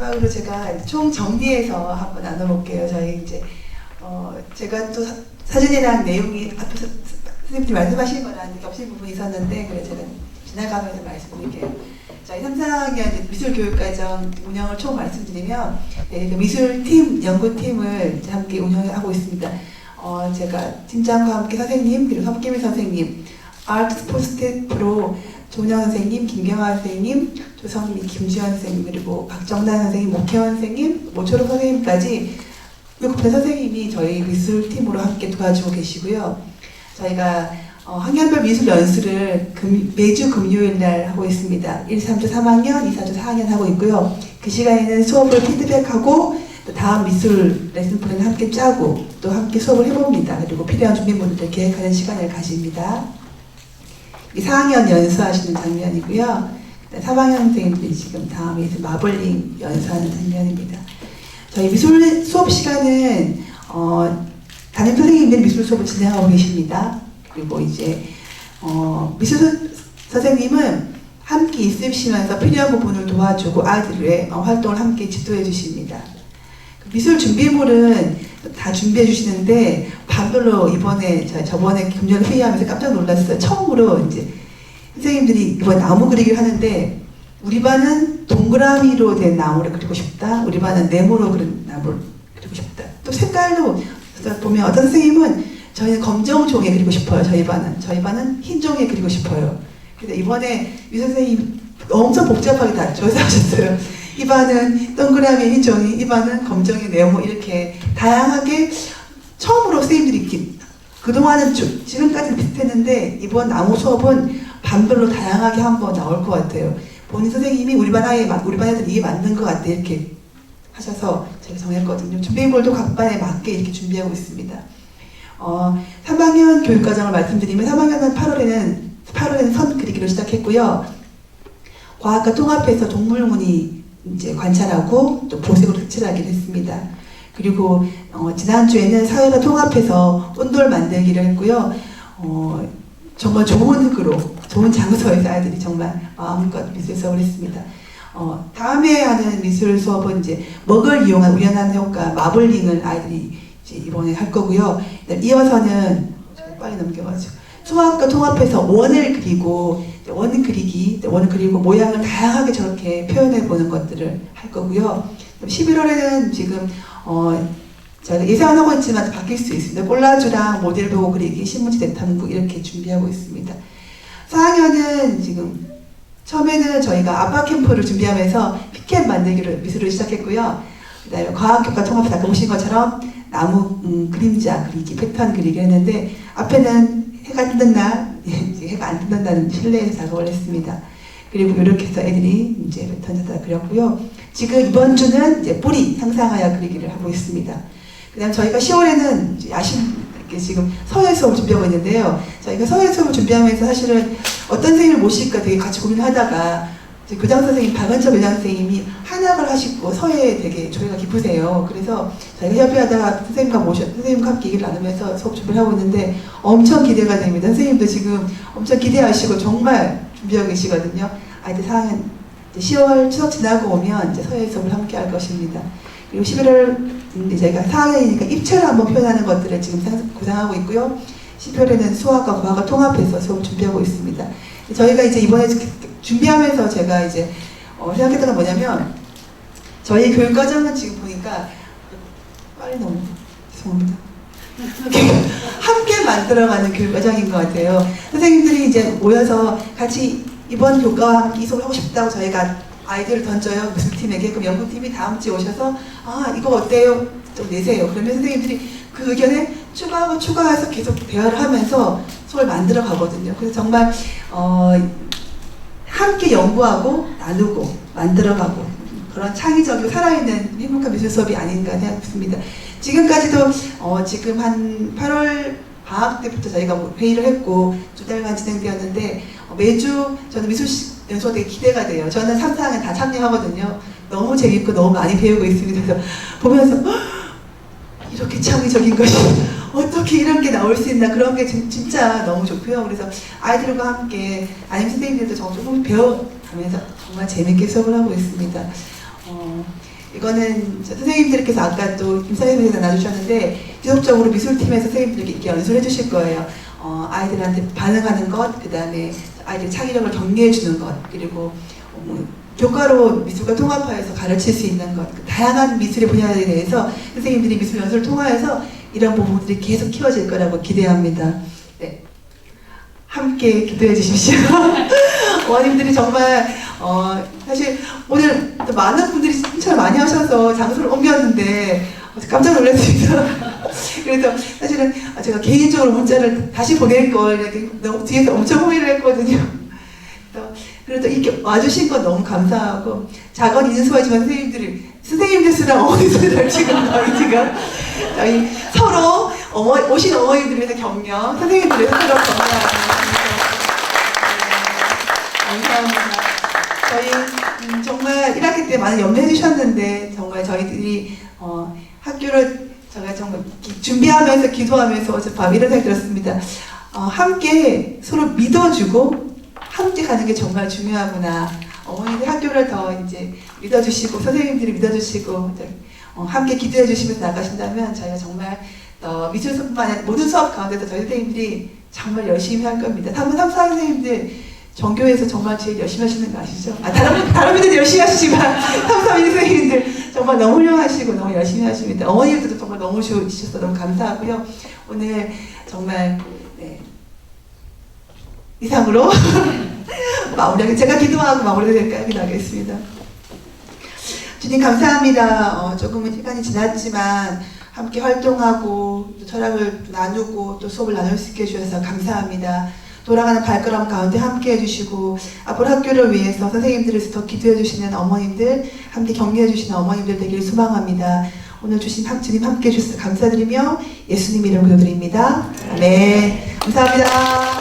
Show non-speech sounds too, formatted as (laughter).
마지막으로 제가 총 정리해서 한번 나눠볼게요. 저희 이제 어 제가 또 사, 사진이랑 내용이 앞에서 선생님이 말씀하신 거랑 겹친 부분이 있었는데 그래 제가 지나가면서 말씀드릴게요. 저희 3, 4학년 미술교육과정 운영을 총 말씀드리면 네, 그 미술팀, 연구팀을 함께 운영하고 있습니다. 어, 제가 팀장과 함께 선생님, 그리고 석기미 선생님, 아트 스포츠 스태프로 조은영 선생님, 김경아 선생님, 조성미, 김주현 선생님, 그리고 박정단 선생님, 목혜원 선생님, 모초록 선생님까지 일곱 선생님이 저희 미술팀으로 함께 도와주고 계시고요. 저희가 어, 학년별 미술 연수를 금- 매주 금요일 날 하고 있습니다. 1, 3조 3학년, 2, 4조 4학년 하고 있고요. 그 시간에는 수업을 피드백하고 또 다음 미술 레슨 플랜을 함께 짜고 또 함께 수업을 해봅니다. 그리고 필요한 준비물들을 계획하는 시간을 가집니다. 이 4학년 연수하시는 장면이고요. 3학년생들이 지금 다음에 이제 마블링 연수하는 장면입니다. 저희 미술 수업 시간은 어, 담임 선생님들 미술 수업을 진행하고 계십니다. 그리고 이제 어, 미술 선- 선생님은 함께 있으시면서 필요한 부분을 도와주고 아이들의 어, 활동을 함께 지도해 주십니다. 그 미술 준비물은 다 준비해 주시는데 반별로 이번에 저- 저번에 금년 회의하면서 깜짝 놀랐어요. 처음으로 이제 선생님들이 이번 나무 그리기를 하는데 우리 반은 동그라미로 된 나무를 그리고 싶다. 우리 반은 네모로 그린 나무를 그리고 싶다. 또 색깔도 보면 어떤 선생님은 저희는 검정 종에 그리고 싶어요. 저희 반은 저희 반은 흰 종에 그리고 싶어요. 근데 이번에 유 선생님 엄청 복잡하게 다 조사하셨어요. 이 반은 동그라미 흰 종이, 이 반은 검정이 네모 이렇게 다양하게 처음으로 선생님들이 그동안은 쭉 지금까지는 비슷했는데 이번 나무 수업은 반별로 다양하게 한번 나올 것 같아요. 본인 선생님이 우리 반 아이에 맞- 우리 반 애들 이게 맞는 것 같아 이렇게 하셔서 제가 정했거든요. 준비물도 각 반에 맞게 이렇게 준비하고 있습니다. 어, 3학년 교육과정을 말씀드리면 3학년은 8월에는 8월에는 선 그리기로 시작했고요. 과학과 통합해서 동물무늬 이제 관찰하고 또 보색으로 색칠하기로 했습니다. 그리고 어, 지난주에는 사회가 통합해서 온돌 만들기를 했고요. 어, 정말 좋은 흙으로 좋은 장소에서 아이들이 정말 마음껏 미술 수업을 했습니다. 어, 다음에 하는 미술 수업은 이제 먹을 이용한 우연한 효과 마블링을 아이들이 이제 이번에 할 거고요. 이어서는 빨리 넘겨가지고 수학과 통합해서 원을 그리고 원 그리기, 원을 그리고 모양을 다양하게 저렇게 표현해 보는 것들을 할 거고요. 11월에는 지금 어, 저희가 예상은 하고 있지만 바뀔 수 있습니다. 콜라주랑 모델 보고 그리기, 신문지 대탐구 이렇게 준비하고 있습니다. 4학년은 지금 처음에는 저희가 아빠 캠프를 준비하면서 피켓 만들기를 미술을 시작했고요. 그다음에 과학 교과 통합해서 아까 보신 것처럼 나무 음, 그림자 그리기, 패턴 그리기 했는데 앞에는 해가 뜨는 날, 이제 해가 안 날은 실내에서 작업을 했습니다. 그리고 이렇게 해서 애들이 이제 패턴 다 그렸고요. 지금 이번 주는 이제 뿌리 상상하여 그리기를 하고 있습니다. 그다음 저희가 10월에는 이제 야심 지금 서예 수업 준비하고 있는데요. 저희가 서예 수업을 준비하면서 사실은 어떤 선생님을 모실까 되게 같이 고민하다가 교장 선생님 박은철 교장 선생님이 한학을 하시고 서예에 되게 조예가 깊으세요. 그래서 저희가 협의하다가 선생님과 모셔 선생님과 함께 얘기를 나누면서 수업 준비를 하고 있는데 엄청 기대가 됩니다. 선생님도 지금 엄청 기대하시고 정말 준비하고 계시거든요. 아이들 4학년 10월 추석 지나고 오면 이제 서예 수업을 함께 할 것입니다. 그리고 11월 이제 저희가 4학년이니까 입체를 한번 표현하는 것들을 지금 상- 구상하고 있고요. 12월에는 수학과 과학을 통합해서 수업을 준비하고 있습니다. 저희가 이제 이번에 준비하면서 제가 이제 어, 생각했던 건 뭐냐면 저희 교육 과정은 지금 보니까 빨리 너무 죄송합니다. (laughs) 함께 만들어가는 교육 과정인 것 같아요. 선생님들이 이제 모여서 같이 이번 교과와 함께 이송을 하고 싶다고 저희가 아이디어를 던져요. 무슨 팀에게. 그럼 연구팀이 다음 주에 오셔서 아 이거 어때요? 좀 내세요. 그러면 선생님들이 그 의견에 추가하고 추가해서 계속 대화를 하면서 수업을 만들어 가거든요. 그래서 정말 어, 함께 연구하고 나누고 만들어 가고 그런 창의적이고 살아있는 행복한 미술 수업이 아닌가 생각했습니다. 지금까지도 어, 지금 한 8월 방학 때부터 저희가 뭐 회의를 했고 두 달간 진행되었는데 어, 매주 저는 미술 시- 연수가 되게 기대가 돼요. 저는 3, 4학년 다 참여하거든요. 너무 재밌고 너무 많이 배우고 있습니다. 그래서 보면서 "헉, 이렇게 창의적인 것이 (laughs) 어떻게 이런 게 나올 수 있나 그런 게 진- 진짜 너무 좋고요. 그래서 아이들과 함께 아니면 선생님들도 저 조금 배워가면서 정말 재밌게 수업을 하고 있습니다. 어, 이거는 저 선생님들께서 아까 또 김사님께서 나눠주셨는데 지속적으로 미술팀의 선생님들께 이렇게 연수를 해주실 거예요. 어, 아이들한테 반응하는 것, 그 다음에 아이들 창의력을 격려해 주는 것, 그리고 어, 뭐 교과로 미술과 통합하여서 가르칠 수 있는 것, 그 다양한 미술의 분야에 대해서 선생님들이 미술 연수를 통하여서 이런 부분들이 계속 키워질 거라고 기대합니다. 네. 함께 기도해 주십시오. (laughs) 어머님들이 정말 어, 사실 오늘 또 많은 분들이 신청을 많이 하셔서 장소를 옮겼는데 어, 깜짝 놀랐습니다. (laughs) 그래서 사실은 제가 개인적으로 문자를 다시 보낼 걸 너무 뒤에서 엄청 후회를 했거든요. 또 그래도 이렇게 와주신 건 너무 감사하고 작은 인수하지만 선생님들이 선생님들 수랑 어머니들 지금 지금 저희 서로 어머 오신 어머니들 위해서 격려 선생님들 위해서 서로 격려하는 네, 감사합니다. 저희 음, 정말 1학기 때 많이 염려해 주셨는데 정말 저희들이 어, 학교를 제가 정말 기- 준비하면서 기도하면서 어젯밤 이런 생각이 들었습니다. 어, 함께 서로 믿어주고 함께 가는 게 정말 중요하구나. 어머니들 학교를 더 이제 믿어주시고 선생님들이 믿어주시고 어, 함께 기도해 주시면서 나가신다면 저희가 정말 어, 미술 수업뿐만 아니라 모든 수업 가운데서 저희 선생님들이 정말 열심히 할 겁니다. 3분 3, 4 선생님들 전교에서 정말 제일 열심히 하시는 거 아시죠? 아, 다른, 분- 다른 분들도 열심히 하시지만 3, 4, 1 선생님들 정말 너무 훌륭하시고 너무 열심히 하십니다. 어머니들도 정말 너무 좋으셔서 너무 감사하고요. 오늘 정말 네, 이상으로 (laughs) 마무리 제가 기도하고 마무리될까 기도하겠습니다. 주님 감사합니다. 어, 조금은 시간이 지났지만 함께 활동하고 또 철학을 나누고 또 수업을 나눌 수 있게 해주셔서 감사합니다. 돌아가는 발걸음 가운데 함께 해주시고 앞으로 학교를 위해서 선생님들을 더 기도해 주시는 어머님들 함께 격려해 주시는 어머님들 되기를 소망합니다. 오늘 주신 함- 주님 함께 해주셔서 감사드리며 예수님 이름으로 드립니다. 네 감사합니다.